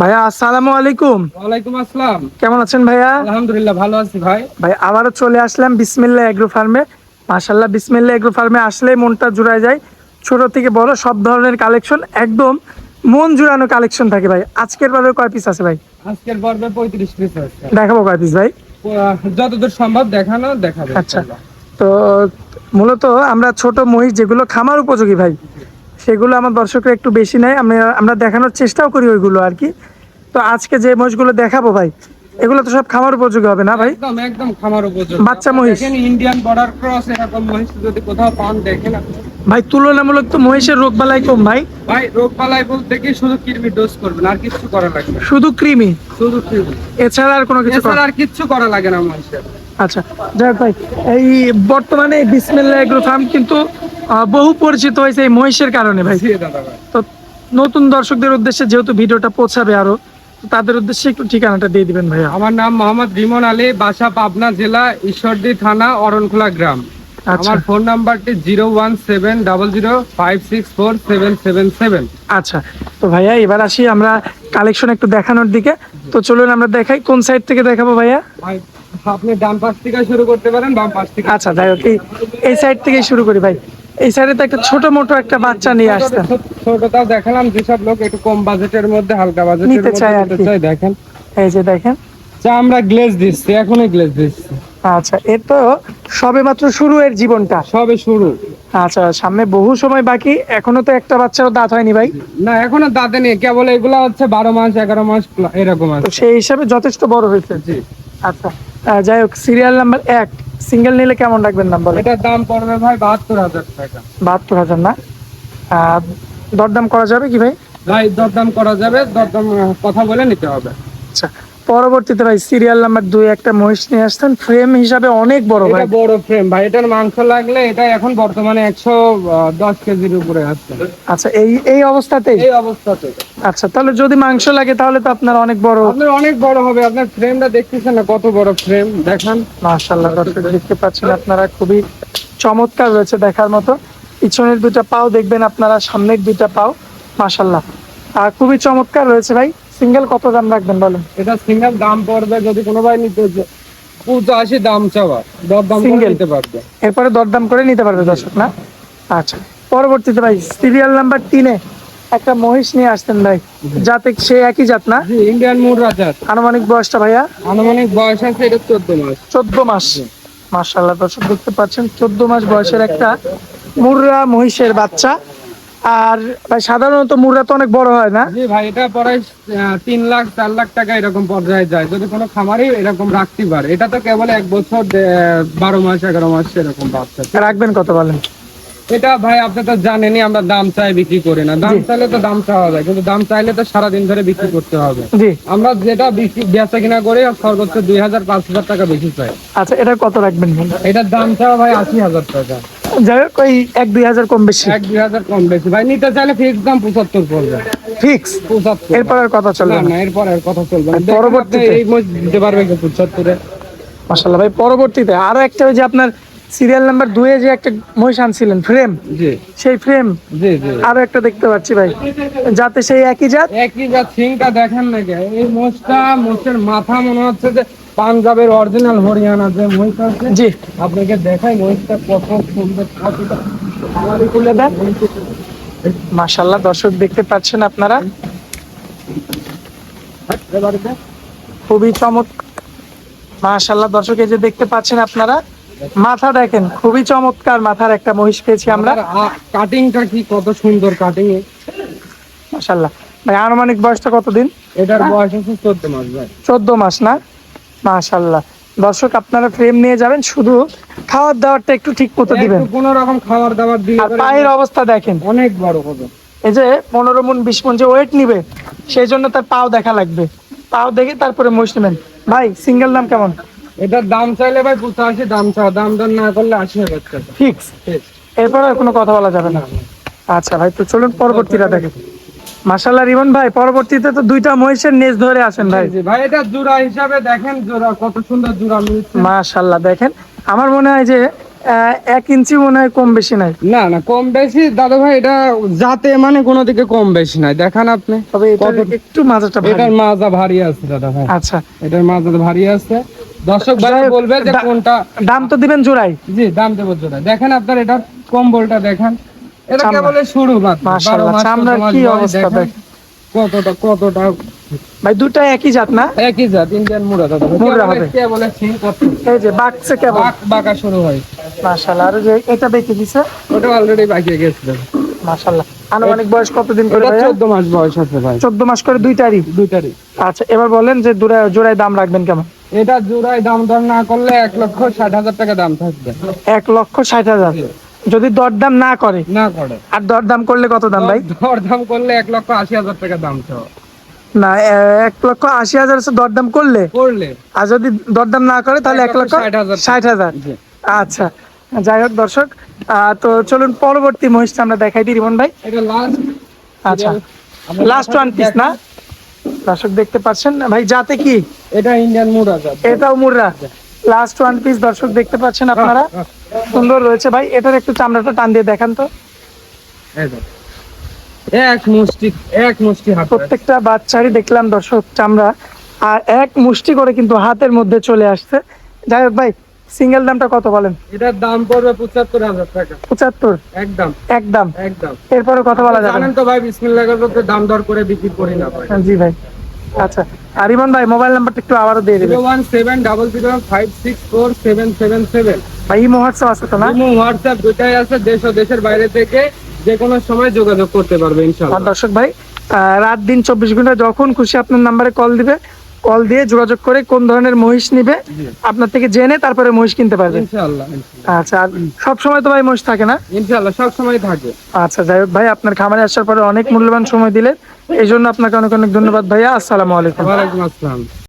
ভাইয়া আসসালামু আলাইকুম। ওয়ালাইকুম আসসালাম। কেমন আছেন ভাইয়া? আলহামদুলিল্লাহ ভালো আছি ভাই। ভাই আবারও চলে আসলাম বিসমিল্লা এগ্রো ফার্মে। মাশাল্লাহ বিসমিল্লা এগ্রো ফার্মে আসলে মনটা জুড়ায় যায়। ছোট থেকে বড় সব ধরনের কালেকশন একদম মন জুড়ানো কালেকশন থাকে ভাই। আজকের পর্বে কয় পিস আছে ভাই? আজকের পর্বে পঁয়ত্রিশ পিস আছে। দেখাবো কয় পিস ভাই? যতদূর সম্ভব দেখানো দেখাবে। আচ্ছা। তো মূলত আমরা ছোট মহিষ যেগুলো খামার উপযোগী ভাই সেগুলো আমার দর্শকরা একটু বেশি নেয়। আমি আমরা দেখানোর চেষ্টাও করি ওইগুলো আর কি। তো আজকে যে মহিষগুলো দেখাবো ভাই এগুলো তো সব খামার উপযোগী হবে না ভাই? একদম একদম খামার উপযোগী। বাচ্চা মহিষ। ইন্ডিয়ান বর্ডার ক্রস এরকম মহিষ যদি কোথাও পান দেখেন। ভাই তুলনামূলক তো মহিষের রোগ বালাই কম ভাই। ভাই রোগ বালাই বলতে কি শুধু কৃমি ডোজ করবেন আর কিছু করা লাগে না। শুধু কৃমি? শুধু কিডনি এছাড়া আর কোনো কিছু এছাড়া আর কিছু করা লাগে না মহিষের। আচ্ছা যাই হোক ভাই এই বর্তমানে বিসমিল্লা এগ্রো ফার্ম কিন্তু বহু পরিচিত হয়েছে এই মহিষের কারণে ভাই। দাদা তো নতুন দর্শকদের উদ্দেশ্যে যেহেতু ভিডিওটা পৌঁছাবে আরও তাদের উদ্দেশ্যে একটু ঠিকানাটা দিয়ে দিবেন ভাইয়া। আমার নাম মোহাম্মদ রিমন আলী বাসা পাবনা জেলা ঈশ্বরদী থানা অরণখোলা গ্রাম। আচ্ছা। আমার ফোন নাম্বারটি zero one seven double zero five six four seven seven seven. আচ্ছা তো ভাইয়া এবার আসি আমরা কালেকশন একটু দেখানোর দিকে। তো চলুন আমরা দেখাই কোন সাইড থেকে দেখাবো ভাইয়া? ভাই আপনি ডান পাশ থেকে শুরু করতে পারেন বাম পাশ থেকে। আচ্ছা যাই হোক এই- সাইড থেকেই শুরু করি ভাই। এই সাইডে তো একটা ছোট মোটো একটা বাচ্চা নিয়ে ছোটটাও দেখালাম যেসব লোক একটু কম বাজেটের মধ্যে হালকা বাজেটের মধ্যে। দেখেন। এই যে দেখেন। যা আমরা গ্লেজ দিচ্ছি এখনই গ্লেজ দিচ্ছি। আচ্ছা এর তো সবে মাত্র শুরু এর জীবনটা। সবে শুরু। আচ্ছা সামনে বহু সময় বাকি এখনও তো একটা বাচ্চারও দাঁত হয়নি ভাই। না এখনও দাঁতে নেই কেবল এগুলা হচ্ছে বারো মাস এগারো মাস এরকম আছে। সেই হিসাবে যথেষ্ট বড় হয়েছে। জি। আচ্ছা যাই হোক সিরিয়াল নাম্বার এক। সিঙ্গেল নিলে কেমন রাখবেন নাম্বার এটার দাম পড়বে ভাই বাহাত্তর হাজার টাকা। বাহাত্তর হাজার না? দরদাম করা যাবে কি ভাই? ভাই দরদাম করা যাবে দরদাম কথা বলে নিতে হবে। আচ্ছা পরবর্তীতে ভাই সিরিয়াল নাম্বার দুই একটা মহিষ নিয়ে আসতেন ফ্রেম হিসাবে অনেক বড় ভাই। বড় ফ্রেম ভাই এটার মাংস লাগলে এটা এখন বর্তমানে একশো দশ কেজির উপরে আসছে আচ্ছা এই এই অবস্থাতেই? এই অবস্থাতে আচ্ছা তাহলে যদি মাংস লাগে তাহলে তো আপনার অনেক বড় আপনার অনেক বড় হবে। আপনার ফ্রেমটা দেখতেছেন না কত বড় ফ্রেম দেখান। মাশাল্লাহ দর্শক দেখতে পাচ্ছেন আপনারা খুবই চমৎকার রয়েছে দেখার মতো। পিছনের দুটা পাও দেখবেন আপনারা সামনের দুইটা পাও। মাশাল্লাহ আর খুবই চমৎকার রয়েছে ভাই। সিঙ্গেল কত দাম রাখবেন বলেন? এটা সিঙ্গেল দাম পড়বে যদি কোনো ভাই নিতে পঁচাশি দাম চাওয়া। দর দাম করে নিতে পারবে। এরপরে দরদাম করে নিতে পারবে দর্শক না? আচ্ছা পরবর্তীতে ভাই সিরিয়াল নাম্বার তিনে একটা মহিষ নিয়ে আসতেন ভাই। যাতে সে একই জাত না? ইন্ডিয়ান মুর রাজার আনুমানিক বয়সটা ভাইয়া? আনুমানিক বয়স আছে এটা চোদ্দ মাস। চোদ্দ মাস। মার্শাল্লাহ দর্শক দেখতে পাচ্ছেন চোদ্দ মাস বয়সের একটা মুর্রা মহিষের বাচ্চা। আর ভাই সাধারণত মুর্রা তো অনেক বড় হয় না? জি ভাই এটা পরে তিন লাখ চার লাখ টাকা এরকম পর্যায়ে যায়। যদি কোনো খামারই এরকম রাখতে পারে এটা তো কেবল এক বছর বারো মাস এগারো মাস এরকম বাচ্চা। রাখবেন কত বলেন? এটা ভাই আপনি তো জানেনই আমরা দাম চাই বিক্রি করি না। দাম চাইলে তো দাম চাওয়া যায় কিন্তু দাম চাইলে তো সারাদিন ধরে বিক্রি করতে হবে। জি। আমরা যেটা বিক্রি বেচা কিনা করে সর্বোচ্চ দুই হাজার পাঁচ হাজার টাকা বেশি চাই। আচ্ছা এটা কত রাখবেন? এটার দাম চাওয়া ভাই আশি হাজার টাকা। যাই হোক ওই এক দুই হাজার কম বেশি। এক দুই হাজার কম বেশি। ভাই নিতে চাইলে ফিক্স দাম পঁচাত্তর পড়বে। ফিক্স পঁচাত্তর। এরপর আর কথা চলবে না এরপর আর কথা চলবে না। পরবর্তীতে? এই দিতে পারবে কি পঁচাত্তরে? মাসাল্লাহ ভাই পরবর্তীতে আরও একটা ওই যে আপনার সিরিয়াল নাম্বার দুয়ে যে একটা মহিষ আনছিলেন ফ্রেম সেই ফ্রেম জি জি। আরও একটা দেখতে পাচ্ছি ভাই। যাতে সেই একই জাত? একই জাত সিংটা দেখেন না এই মোষটা মোষের মাথা মনে হচ্ছে যে পাঞ্জাবের অরিজিনাল হরিয়ানা যে মহিষ আছে জি। আপনাকে দেখাই মহিষটা কত সুন্দর কতটা খুলে দেন। মাশাল্লাহ দর্শক দেখতে পাচ্ছেন আপনারা। খুবই চমৎকার মাশাল্লাহ দর্শক এই যে দেখতে পাচ্ছেন আপনারা মাথা দেখেন খুবই চমৎকার মাথার একটা মহিষ পেয়েছি আমরা। কাটিংটা কি কত সুন্দর কাটিং মাশাল্লাহ ভাই আনুমানিক বয়সটা কতদিন? এটার বয়স আছে চোদ্দ মাস ভাই। চোদ্দ মাস না? মাশাল্লাহ দর্শক আপনারা ফ্রেম নিয়ে যাবেন শুধু খাওয়ার দাওয়ারটা একটু ঠিক মতো দিবেন। কোনো রকম খাবার দাবার দিয়ে আর পায়ের অবস্থা দেখেন। অনেক বড় হবে। এই যে পনেরো মন বিশ মন যে ওয়েট নিবে সেই জন্য তার পাও দেখা লাগবে। পাও দেখে তারপরে নেবেন। ভাই সিঙ্গেল দাম কেমন? এটার দাম চাইলে ভাই পঁচাশি দাম চাও। দাম দর না করলে আশি হাজার ফিক্স এরপর আর কোনো কথা বলা যাবে না। আচ্ছা ভাই তো চলুন পরবর্তীটা দেখেন। মাসাল্লাহ রিমন ভাই পরবর্তীতে তো দুইটা মহিষের নেজ ধরে আসেন ভাই। জি, ভাই এটা জোড়া হিসাবে দেখেন জোড়া কত সুন্দর জোড়া মিলছে। মাশাল্লাহ দেখেন আমার মনে হয় যে এক ইঞ্চি মনে হয় কম বেশি নাই। না না কম বেশি। দাদা ভাই এটা যাতে মানে কোনো দিকে কম বেশি নাই। দেখান আপনি তবে একটু মাজাটা। এটার মাজা ভারী আছে দাদা ভাই। আচ্ছা। এটার মাজা ভারী আছে। দর্শক ভাই বলবে যে কোনটা দাম তো দিবেন জোড়াই। জি দাম দেবো জোড়া দেখেন আপনার এটার কম্বলটা দেখেন। এটা কেবল শুরু মাশাআল্লাহ, চামড়ার কি অবস্থা দেখ। কতটা কতটা। ভাই দুটা একই জাত না? একই জাত ইন্ডিয়ান মুড়া দাদা ভাই। হবে। সিং এই যে বাকছে কেবল। বাঁক শুরু হয়। মাশাআল্লাহ আর যে এটা দিছে? ওটা অলরেডি বাকিয়ে গেছিল। মাশাআল্লাহ আনুমানিক বয়স কতদিন করে ভাইয়া? চোদ্দ মাস বয়স আছে ভাই। চোদ্দ মাস করে দুইটারই দুইটারই আচ্ছা এবার বলেন যে জোড়ায় জোড়ায় দাম রাখবেন কেমন? এটা জোড়ায় দাম দর না করলে এক লক্ষ ষাট হাজার টাকা দাম থাকবে। এক লক্ষ ষাট হাজার। যদি দরদাম না করে না করে। আর দরদাম করলে কত দাম ভাই? দর দাম করলে এক লক্ষ আশি হাজার টাকা দাম তো। না এক লক্ষ আশি হাজার দরদাম করলে? করলে। আর যদি দরদাম না করে তাহলে এক লক্ষ ষাট হাজার। আচ্ছা যাই হোক দর্শক তো চলুন পরবর্তী মহিষটা আমরা দেখাই দিই রিমন ভাই। আচ্ছা লাস্ট ওয়ান পিস না? দর্শক দেখতে পাচ্ছেন ভাই যাতে কি? এটা ইন্ডিয়ান মুড আছে এটাও মুররা লাস্ট ওয়ান পিস দর্শক দেখতে পাচ্ছেন আপনারা। সুন্দর রয়েছে ভাই এটার একটু চামড়াটা টান দিয়ে দেখান তো। এক মুষ্টি এক মুষ্টি হাত। প্রত্যেকটা বাচ্চারই দেখলাম দর্শক চামড়া আর এক মুষ্টি করে কিন্তু হাতের মধ্যে চলে আসছে। যাই হোক ভাই সিঙ্গেল দামটা কত বলেন? এটার দাম পড়বে পঁচাত্তর হাজার টাকা। পঁচাত্তর? একদম। একদম। একদম। এরপরে কথা বলা যাবে জানেন তো ভাই বিসমিল্লাহ করতে দাম দর করে বিক্রি করি না ভাই। জি ভাই। আচ্ছা আর ইমন ভাই মোবাইল নাম্বারটা একটু আবারও দিয়ে দেবেন। One seven double zero five six four seven seven seven. Imo WhatsApp আছে তো না? ইমো হোয়াটসঅ্যাপ দুটাই আছে দেশ ও দেশের বাইরে থেকে যে কোনো সময় যোগাযোগ করতে পারবে ইনশাআল্লাহ। দর্শক ভাই রাত দিন চব্বিশ ঘণ্টা যখন খুশি আপনার নাম্বারে কল দিবে কল দিয়ে যোগাযোগ করে কোন ধরনের মহিষ নিবে আপনার থেকে জেনে তারপরে মহিষ কিনতে ইনশাআল্লাহ। আচ্ছা সব সময় তো ভাই মহিষ থাকে না? ইনশাআল্লাহ সব সময় থাকে। আচ্ছা যাই হোক ভাই আপনার খামারে আসার পরে অনেক মূল্যবান সময় দিলেন। এই জন্য আপনাকে অনেক অনেক ধন্যবাদ ভাইয়া। আসসালামু আলাইকুম। ওয়ালাইকুম আসসালাম।